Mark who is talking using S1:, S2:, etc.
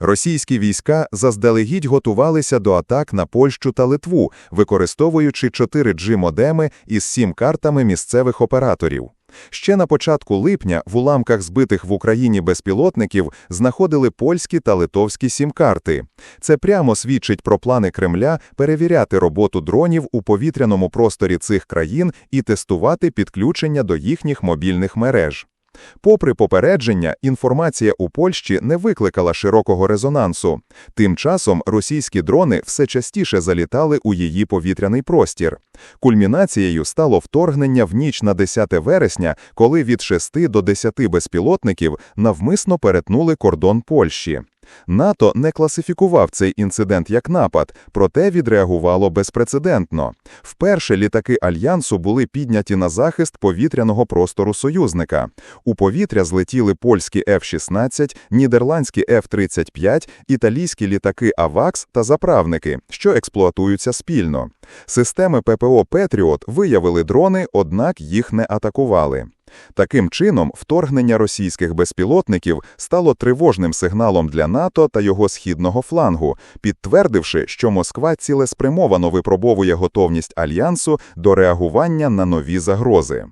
S1: Російські війська заздалегідь готувалися до атак на Польщу та Литву, використовуючи 4G-модеми із сім-картами місцевих операторів. Ще на початку липня в уламках збитих в Україні безпілотників знаходили польські та литовські сім-карти. Це прямо свідчить про плани Кремля перевіряти роботу дронів у повітряному просторі цих країн і тестувати підключення до їхніх мобільних мереж. Попри попередження, інформація у Польщі не викликала широкого резонансу. Тим часом російські дрони все частіше залітали у її повітряний простір. Кульмінацією стало вторгнення в ніч на 10 вересня, коли від 6 до 10 безпілотників навмисно перетнули кордон Польщі. НАТО не класифікував цей інцидент як напад, проте відреагувало безпрецедентно. Вперше літаки Альянсу були підняті на захист повітряного простору союзника. У повітря злетіли польські F-16, нідерландські F-35, італійські літаки «Авакс» та заправники, що експлуатуються спільно. Системи ППО «Петріот» виявили дрони, однак їх не атакували. Таким чином, вторгнення російських безпілотників стало тривожним сигналом для НАТО та його східного флангу, підтвердивши, що Москва цілеспрямовано випробовує готовність альянсу до реагування на нові загрози.